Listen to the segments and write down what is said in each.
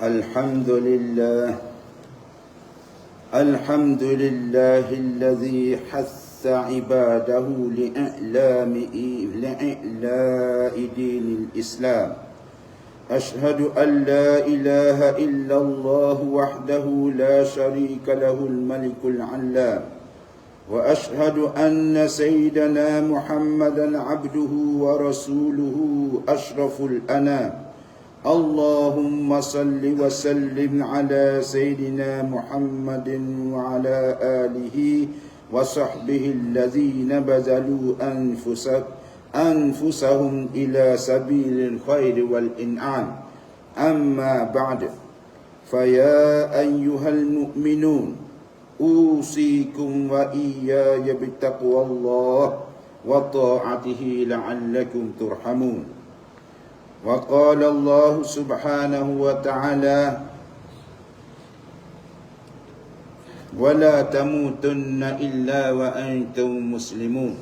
الحمد لله الحمد لله الذي حث عباده لإعلام لإعلاء دين الإسلام. أشهد أن لا إله إلا الله وحده لا شريك له الملك العلام. وأشهد أن سيدنا محمدا عبده ورسوله أشرف الأنام. اللهم صل وسلم على سيدنا محمد وعلى آله وصحبه الذين بذلوا أنفسهم أنفسهم إلى سبيل الخير والإنعام. أما بعد فيا أيها المؤمنون أوصيكم وإياي بتقوى الله وطاعته لعلكم ترحمون. وقال الله سبحانه وتعالى ولا تموتن إلا وأنتم مسلمون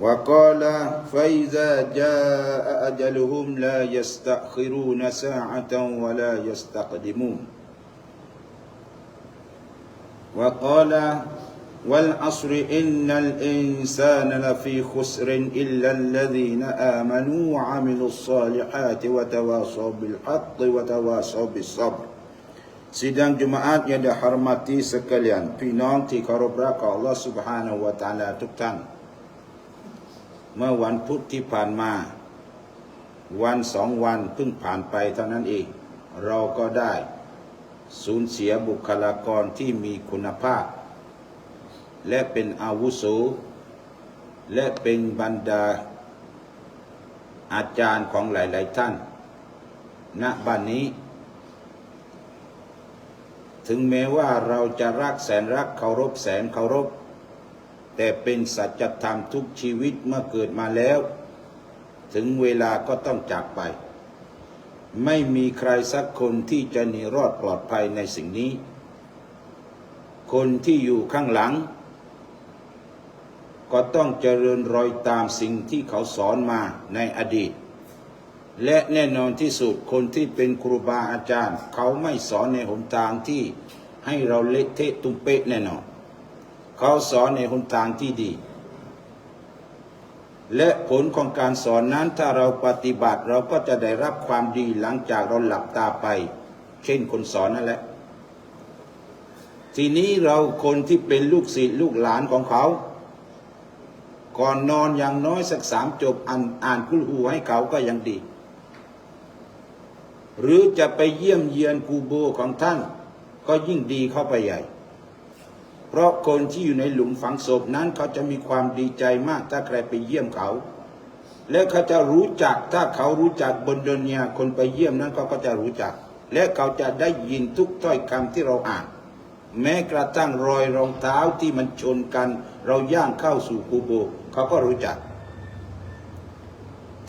وقال فإذا جاء أجلهم لا يستأخرون ساعة ولا يستقدمون وقال والعصر إن الإنسان لفي خسر إلا الذين آمنوا وعملوا الصالحات وتواصوا بالحق وتواصوا بالصبر Sidang Jumaat yang dihormati sekalian, Pinong ที่เคารพรักของ Allah Subhanahu wa Taala ทุกท่าน เมื่อวันพุธที่ผ่านมา วันสองวันเพิ่งผ่านไปเท่านั้นเอง เราก็ได้ สูญเสียบุคลากรที่มีคุณภาพ และเป็นอาวุโส และเป็นบรรดาอาจารย์ของหลาย ๆ ท่าน ณบ้านนี้ ถึงแม้ว่าเราจะรักแสนรักเคารพแสนเคารพ แต่เป็นสัจธรรมทุกชีวิตเมื่อเกิดมาแล้ว ถึงเวลาก็ต้องจากไป ไม่มีใครสักคนที่จะหนีรอดปลอดภัยในสิ่งนี้ คนที่อยู่ข้างหลัง ก็ต้องเจริญรอยตามสิ่งที่เขาสอนมาในอดีต และแน่นอนที่สุดคนที่เป็นครูบาอาจารย์ เขาไม่สอนในหนทางที่ให้เราเละเทะตุ้มเป๊ะแน่นอน เขาสอนในหนทางที่ดี และผลของการสอนนั้นถ้าเราปฏิบัติเราก็จะได้รับความดีหลังจากเราหลับตาไป เช่นคนสอนนั่นแหละทีนี้เราคนที่เป็นลูกศิษย์ลูกหลานของเขา ก่อนนอนอย่างน้อยสักสามจบอ่านอ่านคุลหูให้เขาก็ยังดี หรือจะไปเยี่ยมเยียนกูโบของท่าน ก็ยิ่งดีเข้าไปใหญ่ เพราะคนที่อยู่ในหลุมฝังศพนั้นเขาจะมีความดีใจมากถ้าใครไปเยี่ยมเขา และเขาจะรู้จักถ้าเขารู้จักบนดนเนียคนไปเยี่ยมนั้นเขาก็จะรู้จัก และเขาจะได้ยินทุกถ้อยคำที่เราอ่านแม้กระทั่งรอยรองเท้าที่มันชนกัน เราย่างเข้าสู่กูโบ เขาก็รู้จัก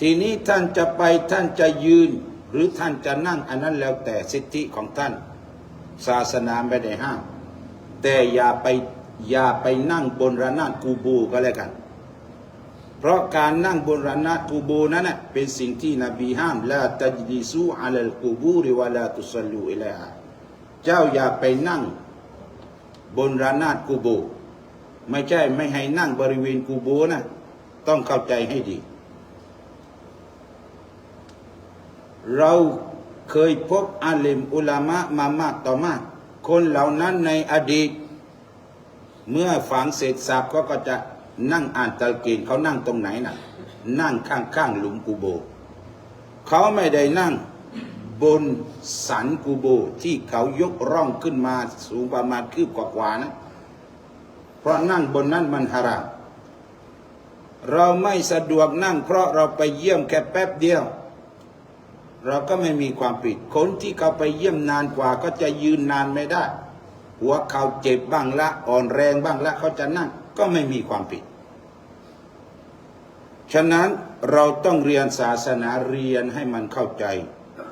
ทีนี้ท่านจะไปท่านจะยืน หรือท่านจะนั่งอันนั้นแล้วแต่สิทธิของท่าน ศาสนาไม่ได้ห้าม แต่อย่าไปอย่าไปนั่งบนระนาดกูโบก็แล้วกัน เพราะการนั่งบนระนาดกูโบนั้นเป็นสิ่งที่นบีห้ามละตัจดิซูอัลลกูบูริวะลาตุสลูอิลาฮะเจ้าอย่าไปนั่งบนระนาดกูโบ ไม่ใช่ไม่ให้นั่งบริเวณกูโบนะต้องเข้าใจให้ดี เราเคยพบอาเลมอุลามะมามากต่อมาก คนเหล่านั้นในอดีต เมื่อฝังเสร็จสับเขาก็จะนั่งอ่านตัลกีนเขานั่งตรงไหนน่ะ นั่งข้างๆหลุมกูโบ เขาไม่ได้นั่งบนสันกูโบที่เขายกร่องขึ้นมาสูงประมาณคืบกว่าๆนะ ราะนั่งบนนั้นมันฮารามเราไม่สะดวกนั่ง เพราะเราไปเยี่ยมแค่แป๊บเดียว เราก็ไม่มีความผิด คนที่เขาไปเยี่ยมนานกว่าก็จะยืนนานไม่ได้ หัวเขาเจ็บบ้างละอ่อนแรงบ้างละเขาจะนั่งก็ไม่มีความผิด ฉะนั้นเราต้องเรียนศาสนาเรียนให้มันเข้าใจ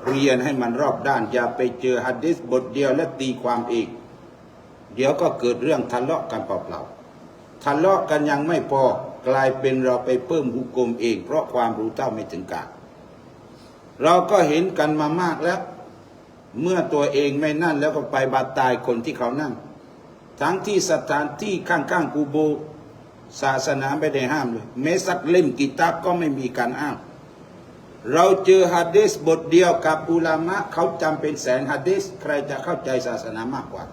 เรียนให้มันรอบด้านอย่าไปเจอฮัดดิสบทเดียวและตีความเอง เดี๋ยวก็เกิดเรื่องทะเลาะกันเปล่าๆทะเลาะกันยังไม่พอกลายเป็นเราไปเพิ่มหุกกลมเอง เพราะความรู้เท่าไม่ถึงการเราก็เห็นกันมามากแล้ว เมื่อตัวเองไม่นั่นแล้วก็ไปบาดตายคนที่เขานั่ง ทั้งที่สถานที่ข้างๆกูโบศาสนาไม่ได้ห้ามเลยแม้สักเล่มกิตาบก็ไม่มีการอ้างเราเจอฮะดีษบทเดียวกับอุลามะเขาจำเป็นแสนฮะดีษใครจะเข้าใจศาสนามากกว่า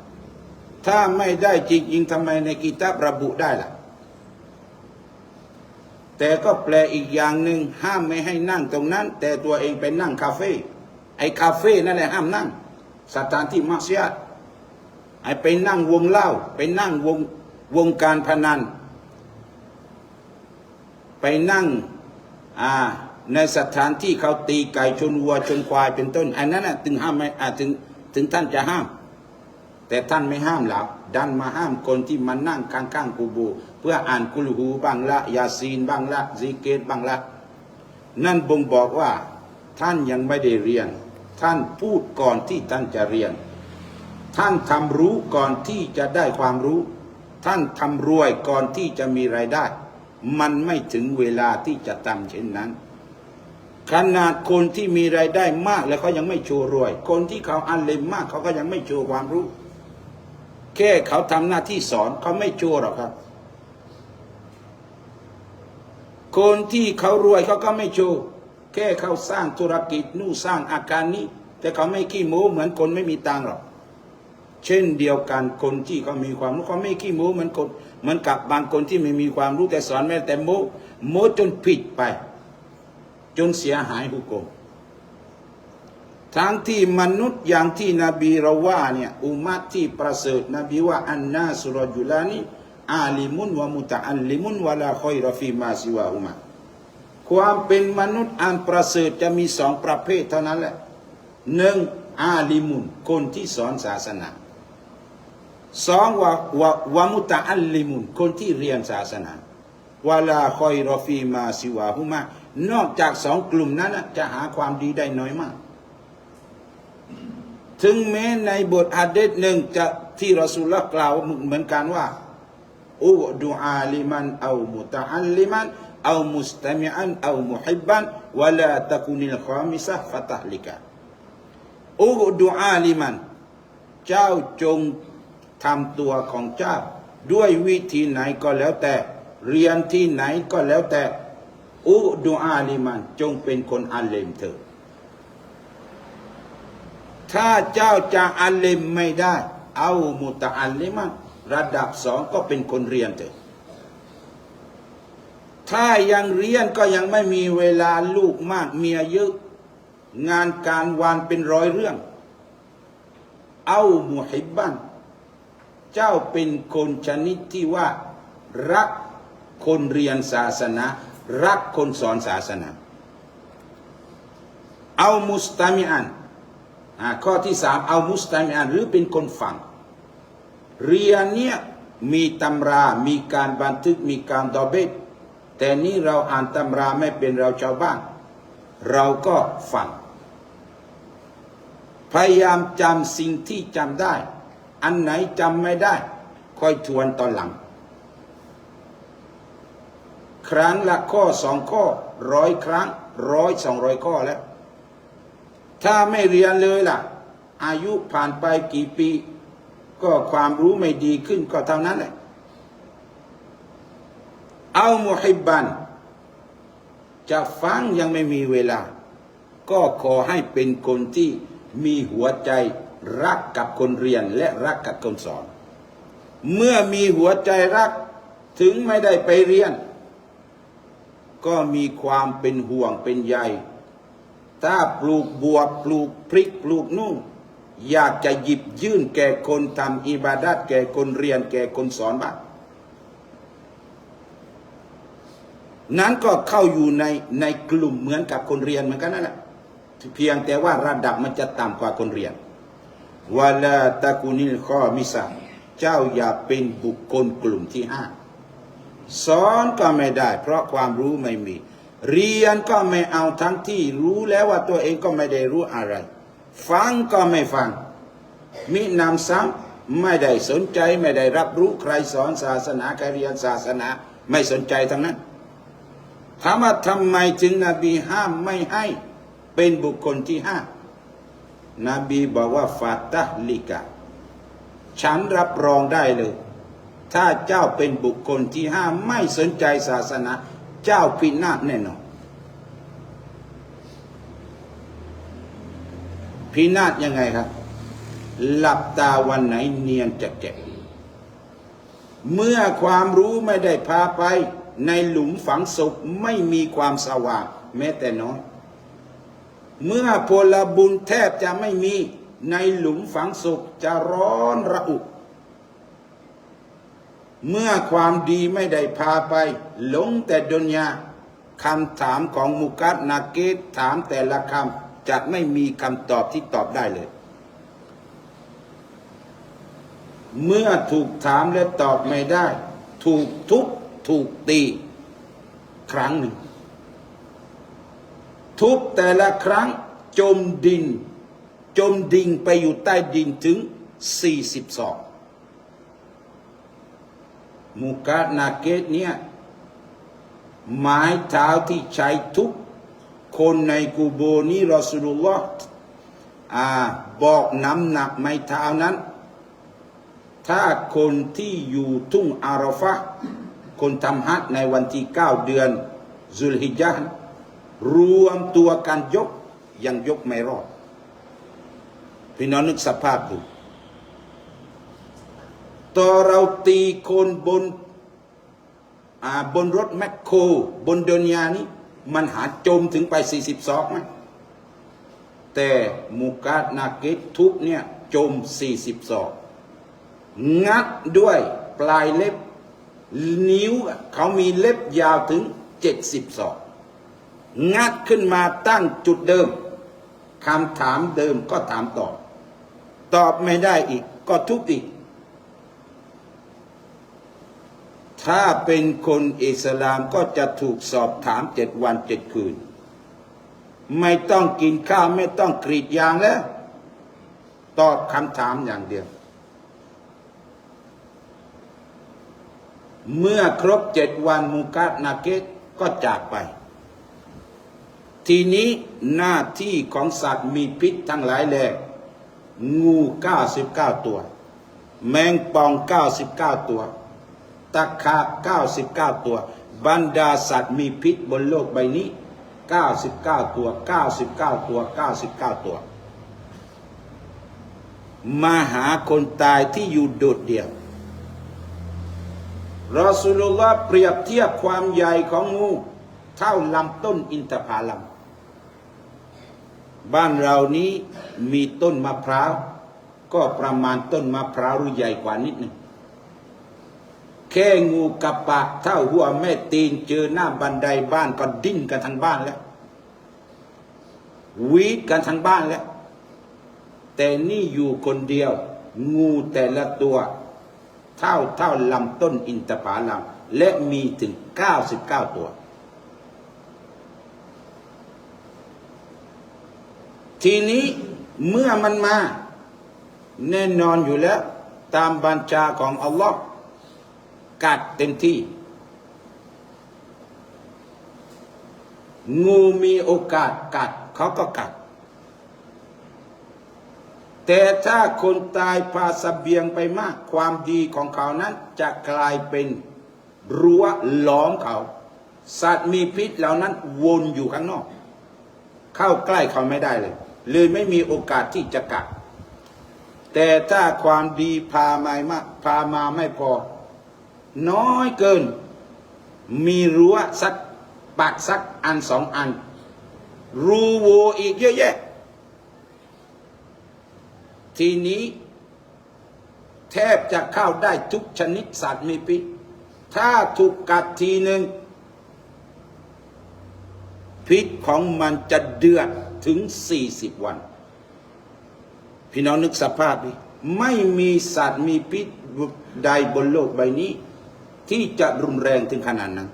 ถ้าไม่ได้จริงๆทำไมในกิตาบระบุได้ล่ะ แต่ก็แปลอีกอย่างหนึ่งห้ามไม่ให้นั่งตรงนั้น แต่ตัวเองไปนั่งคาเฟ่ไอ้คาเฟ่นั่นแหละห้ามนั่งสถานที่มัสยิดไอ้ไปนั่งวงเล่า ไปนั่งวงวงการพนัน ไปนั่งอ่าในสถานที่เขาตีไก่ชนวัวชนควายเป็นต้น อันนั้นน่ะถึงห้ามไม่อ่าถึงถึงท่านจะห้าม แต่ท่านไม่ห้ามหรอกดันมาห้ามคนที่มานั่งข้างๆกูโบเพื่ออ่านกุลหูบ้างละยาซีนบ้างละซีเกตบ้างละ นั่นบ่งบอกว่าท่านยังไม่ได้เรียน ท่านพูดก่อนที่ท่านจะเรียน ท่านทำรู้ก่อนที่จะได้ความรู้ ท่านทำรวยก่อนที่จะมีรายได้ มันไม่ถึงเวลาที่จะทำเช่นนั้นขนาดคนที่มีรายได้มากแล้วเขายังไม่โชว์รวย คนที่เขาอันเลมมากเขาก็ยังไม่โชว์ความรู้ แค่เขาทำหน้าที่สอนเขาไม่โชว์หรอกครับ คนที่เขารวยเขาก็ไม่โชว์แค่เขาสร้างธุรกิจนู่สร้างอาการนี้ แต่เขาไม่ขี้โม้เหมือนคนไม่มีตังหรอก เช่นเดียวกันคนที่เขามีความรู้เขาไม่ขี้โม้เหมือนคนเหมือนกับบางคนที่ไม่มีความรู้แต่สอนแม่แต่โม้โม้จนผิดไป จนเสียหายหุกก ทั้งที่มนุษย์อย่างที่นบีเราว่าเนี่ยอุมัตที่ประเสริฐนบีว่าอันนาสุรจุลานีอาลิมุนวะมุตะอัลลิมุนวะลาคอยรฟีมาซิวาอุมาความเป็นมนุษย์อันประเสริฐจะมีสองประเภทเท่านั้นแหละหนึ่งอาลิมุนคนที่สอนศาสนาสองวะวะวะมุตะอัลลิมุนคนที่เรียนศาสนาวะลาคอยรฟีมาซิวาอุมานอกจากสองกลุ่มนั้นนะจะหาความดีได้น้อยมาก ถึงแม้ในบทอะดีษหนึ่งจะที่รอสูลละกล่าวเหมือนกันว่าอูดูอาลิมันเอามุตะอัลลิมันเอามุสตามิอันเอามุฮิบบันวะลาตะกุนิลขอมิซะฟะตัลิกะอูดูอาลิมัน เจ้าจงทำตัวของเจ้า ด้วยวิธีไหนก็แล้วแต่ เรียนที่ไหนก็แล้วแต่อูดูอาลิมัน จงเป็นคนอาเลมเถิด ถ้าเจ้าจะอัลเลมไม่ได้ เอามุตะอัลลิมันระดับสองก็เป็นคนเรียนเถอะถ้ายังเรียนก็ยังไม่มีเวลาลูกมากเมียเยอะงานการวานเป็นร้อยเรื่อง เอามุฮิบบันเจ้าเป็นคนชนิดที่ว่า รักคนเรียนศาสนา รักคนสอนศาสนา เอามุสตามิอัน ข้อที่สามเอามุสตามิอันหรือเป็นคนฟัง เรียนเนี่ยมีตำรา มีการบันทึก มีการดอเบตแต่นี่เราอ่านตำราไม่เป็นเราชาวบ้าน เราก็ฟัง พยายามจำสิ่งที่จำได้ อันไหนจำไม่ได้ ค่อยทวนตอนหลัง ครั้งละข้อสองข้อร้อยครั้งร้อยสองร้อยข้อแล้ว ถ้าไม่เรียนเลยล่ะ อายุผ่านไปกี่ปี ก็ความรู้ไม่ดีขึ้นก็เท่านั้นแหละเอามุฮิบัน จะฟังยังไม่มีเวลา ก็ขอให้เป็นคนที่มีหัวใจรักกับคนเรียนและรักกับคนสอน เมื่อมีหัวใจรักถึงไม่ได้ไปเรียน ก็มีความเป็นห่วงเป็นใย ถ้าปลูกบวบปลูกพริกปลูกนู่นอยากจะหยิบยื่นแก่คนทำอิบาดัดแก่คนเรียนแก่คนสอนบ้างนั้นก็เข้าอยู่ในในกลุ่มเหมือนกับคนเรียนเหมือนกันนั่นแหละเพียงแต่ว่าระดับมันจะต่ำกว่าคนเรียนวาลาตะกุนิลข้อมิสาเจ้าอย่าเป็นบุคคลกลุ่มที่ห้าสอนก็ไม่ได้ เพราะความรู้ไม่มี เรียนก็ไม่เอาทั้งที่รู้แล้วว่าตัวเองก็ไม่ได้รู้อะไร ฟังก็ไม่ฟัง มินำซ้ำไม่ได้สนใจไม่ได้รับรู้ใครสอนศาสนาใครเรียนศาสนาไม่สนใจทั้งนั้นถามว่าทำไมจึงนบีห้ามไม่ให้เป็นบุคคลที่ห้านบีบอกว่าฟาตะลิกะ ฉันรับรองได้เลย ถ้าเจ้าเป็นบุคคลที่ห้ามไม่สนใจศาสนา เจ้าพินาศแน่นอนพินาศยังไงครับ หลับตาวันไหนเนียนจะแก่เมื่อความรู้ไม่ได้พาไปในหลุมฝังศพไม่มีความสว่างแม้แต่น้อย เมื่อพลบุญแทบจะไม่มีในหลุมฝังศพจะร้อนระอุ เมื่อความดีไม่ได้พาไป หลงแต่ดุนยาคำถามของมุกัดนาเกตถามแต่ละคำจะไม่มีคำตอบที่ตอบได้เลย เมื่อถูกถามและตอบไม่ได้ ถูกทุบถูกตี ครั้งหนึ่ง ทุบแต่ละครั้งจมดิน จมดิ่งไปอยู่ใต้ดินถึง40ศอก มุกานาเกตเนี่ยไม้เท้าที่ใช้ทุบคนในกูโบนี้รอสุลลอฮ์อ่าบอกน้ำหนักไม้เท้านั้น ถ้าคนที่อยู่ทุ่งอารอฟะคนทำฮัจญ์ในวันที่เก้าเดือนซุลฮิจญะห์รวมตัวกันยกยังยกไม่รอดพี่น้องนึกสภาพดู ต่อเราตีคนบนบนรถแมคโครบนเดนยานี้ มันหาจมถึงไป 40ศอกไหมแต่มูกาดนาเกตทุบเนี่ยจม 40ศอก งัดด้วยปลายเล็บ นิ้วเขามีเล็บยาวถึง 70ศอก งัดขึ้นมาตั้งจุดเดิมคำถามเดิมก็ถามตอบ ตอบไม่ได้อีกก็ทุบอีก ถ้าเป็นคนอิสลามก็จะถูกสอบถามเจ็ดวันเจ็ดคืน ไม่ต้องกินข้าวไม่ต้องกรีดยางแล้ว ตอบคำถามอย่างเดียว เมื่อครบเจ็ดวันมูกาดนาเกตก็จากไป ทีนี้หน้าที่ของสัตว์มีพิษทั้งหลายแหล่งู 99 ตัว แมงป่อง 99 ตัว ตะขาบ99 ตัว บรรดาสัตว์มีพิษบนโลกใบนี้ 99 ตัว 99 ตัว 99 ตัว มาหาคนตายที่อยู่โดดเดี่ยวรอสุลลอฮ์เปรียบเทียบความใหญ่ของงู เท่าลำต้นอินทผลัมบ้านเรานี้มีต้นมะพร้าว ก็ประมาณต้นมะพร้าวรือใหญ่กว่านิดหนึ่ง แค่งูกับปากเท่าหัวแม่ตีนเจอหน้าบันไดบ้านก็ดิ้นกันทั้งบ้านแล้ววีดกันทั้งบ้านแล้ว แต่นี่อยู่คนเดียว งูแต่ละตัว เท่าเท่าลำต้นอินทผลัมและมีถึง 99 ตัว ทีนี้เมื่อมันมา แน่นอนอยู่แล้ว ตามบัญชาของอัลลอฮ์ กัดเต็มที่ งูมีโอกาสกัดเขาก็กัด แต่ถ้าคนตายพาสเบียงไปมาก ความดีของเขานั้นจะกลายเป็นรั้วล้อมเขา สัตว์มีพิษเหล่านั้นวนอยู่ข้างนอก เข้าใกล้เขาไม่ได้เลย เลยไม่มีโอกาสที่จะกัดแต่ถ้าความดีพามามาพามาไม่พอ น้อยเกิน มีรั้วสักปากสักอันสองอัน รูโวอีกเยอะแยะ ทีนี้แทบจะเข้าได้ทุกชนิดสัตว์มีพิษถ้าถูกกัดทีหนึ่ง พิษของมันจะเดือดถึง40วัน พี่น้องนึกสภาพดิไม่มีสัตว์มีพิษใดบนโลกใบนี้ ที่จะรุนแรงถึงขนาดนั้น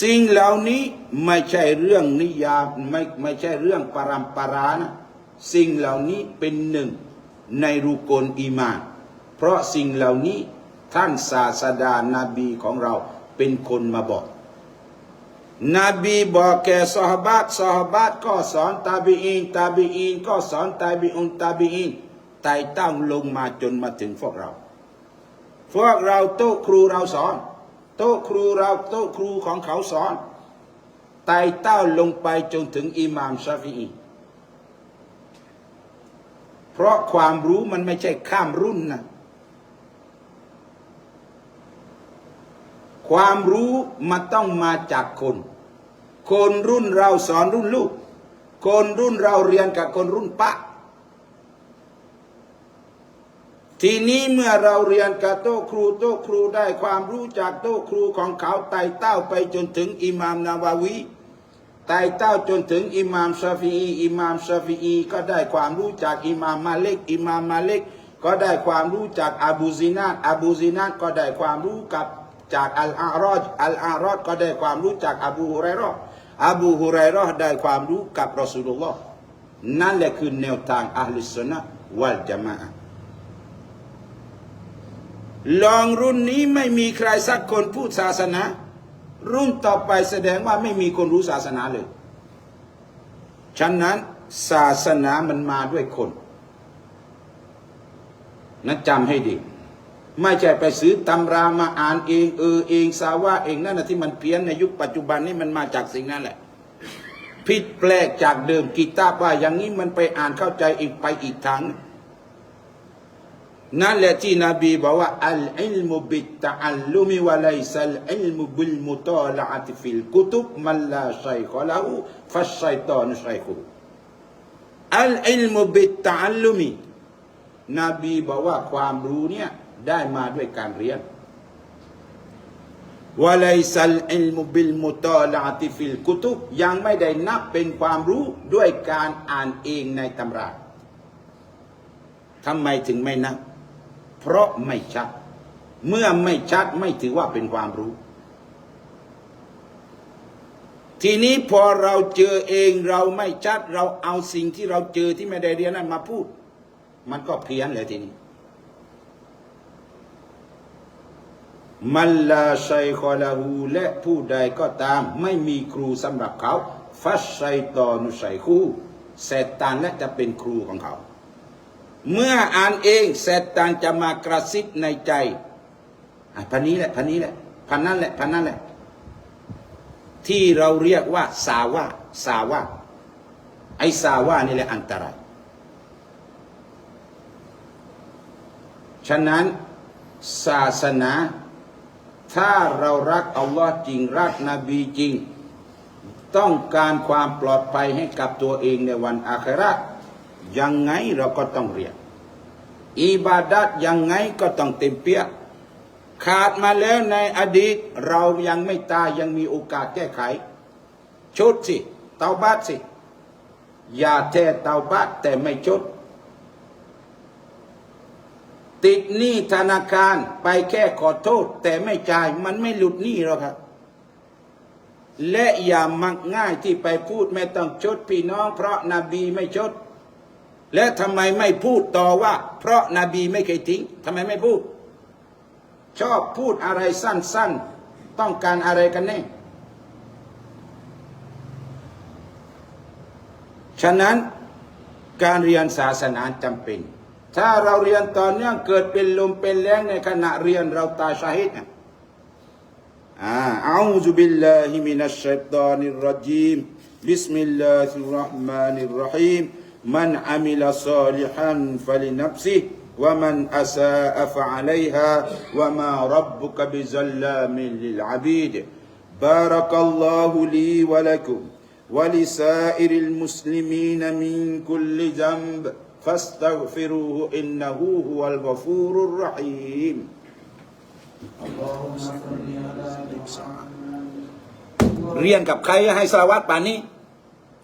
สิ่งเหล่านี้ไม่ใช่เรื่องนิยามไม่ไม่ใช่เรื่องปรำปรานะสิ่งเหล่านี้เป็นหนึ่งในรูกลอีมาน เพราะสิ่งเหล่านี้ท่านศาสดานาบีของเราเป็นคนมาบอก นบีบอกแก่ซอฮาบะห์ซอฮาบะห์ก็สอนตาบีอีนตาบีอีนก็สอนตาบีอุนตาบีอีนไต่เต้าลงมาจนมาถึงพวกเรา พวกเราโต๊ะครูเราสอน โต๊ะครูเราโต๊ะครูของเขาสอนไต่เต้าลงไปจนถึงอิหม่ามชาฟีอีเพราะความรู้มันไม่ใช่ข้ามรุ่นนะความรู้มันต้องมาจากคน คนรุ่นเราสอนรุ่นลูก คนรุ่นเราเรียนกับคนรุ่นปะ ทีนี้เมื่อเราเรียนกับโต๊ะครูโต๊ะครูได้ความรู้จากโต๊ะครูของเขาไต่เต้าไปจนถึงอิหมามนาวาวีไต่เต้าจนถึงอิหมามชาฟีอีอิหมามชาฟีอีก็ได้ความรู้จากอิหมามมาเล็กอิหมามมาเล็กก็ได้ความรู้จากอบูซินาตอบูซินาตก็ได้ความรู้กับจากอัลอารอดอัลอารอดก็ได้ความรู้จากอบูฮุไรราะห์อบูฮุไรราะห์ได้ความรู้กับรอสูลุลลอฮ์นั่นแหละคือแนวทางอัลลิสซนะวัลจามะอ์ ลองรุ่นนี้ไม่มีใครสักคนพูดศาสนา รุ่นต่อไปแสดงว่าไม่มีคนรู้ศาสนาเลย ฉะนั้นศาสนามันมาด้วยคนนะจำให้ดี ไม่ใช่ไปซื้อตำรามาอ่านเองเออเองสาว่าเองนั่นนะที่มันเพี้ยนในยุคปัจจุบันนี้มันมาจากสิ่งนั้นแหละผิดแปลกจากเดิมกีตาบว่าอย่างนี้มันไปอ่านเข้าใจอีกไปอีกทาง หนึ่งนั่นแหละที่นบีบอกว่าอัลอิลมุบิตตะอัลลุมิวะไลซัลอิลมุบิลมุตอละอัติฟิลกุตุบมันลาชัยขอละหูฟัชชัยตอนชัยคูอัลอิลมุบิตตะอัลลุมินบีบอกว่าความรู้เนี่ยได้มาด้วยการเรียนวะไลซัลอิลมุบิลมุตอละอัติฟิลกุตุบยังไม่ได้นับเป็นความรู้ด้วยการอ่านเองในตำราทำไมถึงไม่นับ เพราะไม่ชัด เมื่อไม่ชัดไม่ถือว่าเป็นความรู้ ทีนี้พอเราเจอเองเราไม่ชัด เราเอาสิ่งที่เราเจอที่ไม่ได้เรียนนั้นมาพูด มันก็เพี้ยนเลยทีนี้มันลาชัยคอลาหูและผู้ใดก็ตาม ไม่มีครูสำหรับเขา ฟัชชัยตอนุชัยคู่เซตานและจะเป็นครูของเขา เมื่ออ่านเองเซตานจะมากระซิบในใจอะพันนี้แหละพันนี้แหละพันนั้นแหละพันนั้นแหละ ที่เราเรียกว่า สาวาสาวาไอ้สาวานี่แหละอันตราย ฉะนั้นศาสนา ถ้าเรารักอัลลอฮ์จริงรักนบีจริง ต้องการความปลอดภัยให้กับตัวเองในวันอาครา ยังไงเราก็ต้องเรียนอิบาดัดยังไงก็ต้องเต็มเปี้ยขาดมาแล้วในอดีต เรายังไม่ตายยังมีโอกาสแก้ไข ชดสิเตาบัตสิ อย่าแท้เตาบัตแต่ไม่ชด ติดหนี้ธนาคารไปแค่ขอโทษ แต่ไม่จ่ายมันไม่หลุดหนี้หรอกครับ และอย่ามักง่ายที่ไปพูดไม่ต้องชดพี่น้อง เพราะนาบีไม่ชด และทำไมไม่พูดต่อว่า เพราะนาบีไม่เคยทิ้งทำไมไม่พูด ชอบพูดอะไรสั้น ๆ ต้องการอะไรกันแน่ฉะนั้นการเรียนศาสนาจำเป็น ถ้าเราเรียนต่อเนื่องเกิดเป็นลมเป็นแรงในขณะเรียนเราตาชาฮิดนะอ่าอูซุบิลลาฮิมินัชชัยฏอนิรรจีมบิสมิลลาฮิรราะห์มานิรราะฮีม มันอามิลซาลิฮันฟะลินัฟซิฮ์ ومن أساء فعليها وما ربك بظلام للعبيد بارك الله لي ولكم ولسائر المسلمين من كل ذنب فاستغفروه إنه هو الغفور الرحيم اللهم صل على محمد เรียนกับใครให้สลาวัตป่านนี้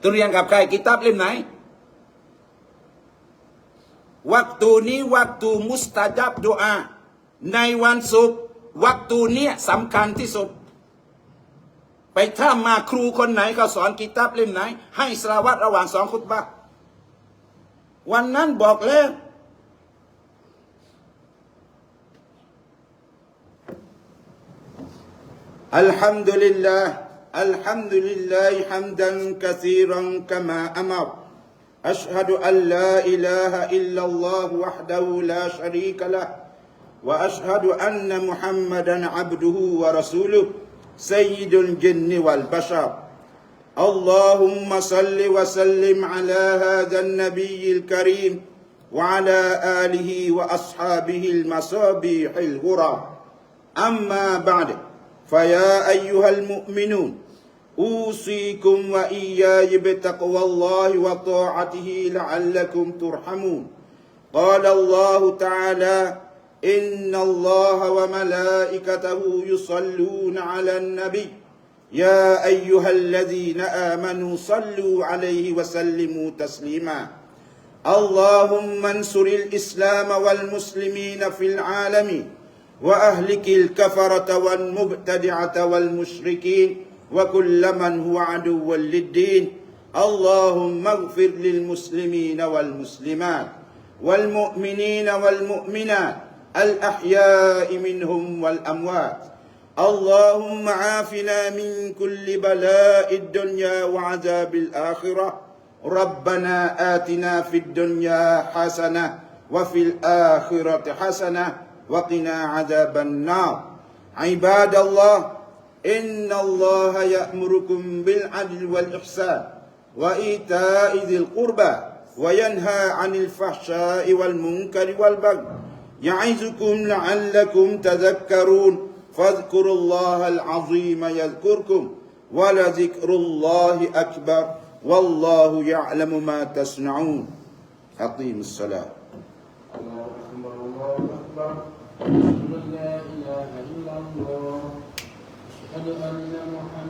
ต้องเรียนกับใครกิตับเล่มไหน วักตูนี้วักตูมุสตาจับดูอา ในวันศุกร์วักตูเนี้ยสำคัญที่สุด ไปถ้ามาครูคนไหนก็สอนกีตาร์เล่มไหน ให้สลาวัตระหว่างสองคุตบะวันนั้นบอกแล้วอัลฮัมดุลิลลาห์อัลฮัมดุลิลลาห์ฮัมดันกะซีรันกะมาอัมร أشهد أن لا إله إلا الله وحده لا شريك له وأشهد أن محمدا عبده ورسوله سيد الجن والبشر. اللهم صل وسلم على هذا النبي الكريم وعلى آله وأصحابه المصابيح الغرى أما بعد فيا أيها المؤمنون أوصيكم وإياي بتقوى الله وطاعته لعلكم ترحمون. قال الله تعالى إن الله وملائكته يصلون على النبي. يا أيها الذين آمنوا صلوا عليه وسلموا تسليما. اللهم انصر الإسلام والمسلمين في العالم وأهلك الكفرة والمبتدعة والمشركين وكل من هو عدو للدين. اللهم اغفر للمسلمين والمسلمات والمؤمنين والمؤمنات الأحياء منهم والأموات. اللهم عافنا من كل بلاء الدنيا وعذاب الآخرة. ربنا آتنا في الدنيا حسنة وفي الآخرة حسنة وقنا عذاب النار. عباد الله إن الله يأمركم بالعدل والإحسان وإيتاء ذي القربى وينهى عن الفحشاء والمنكر والبغي يعظكم لعلكم تذكرون فاذكروا الله العظيم يذكركم ولذكر الله أكبر والله يعلم ما تصنعون أقيم الصلاة الله أكبر الله أكبر. لا إله إلا الله. أشهد أن محمدا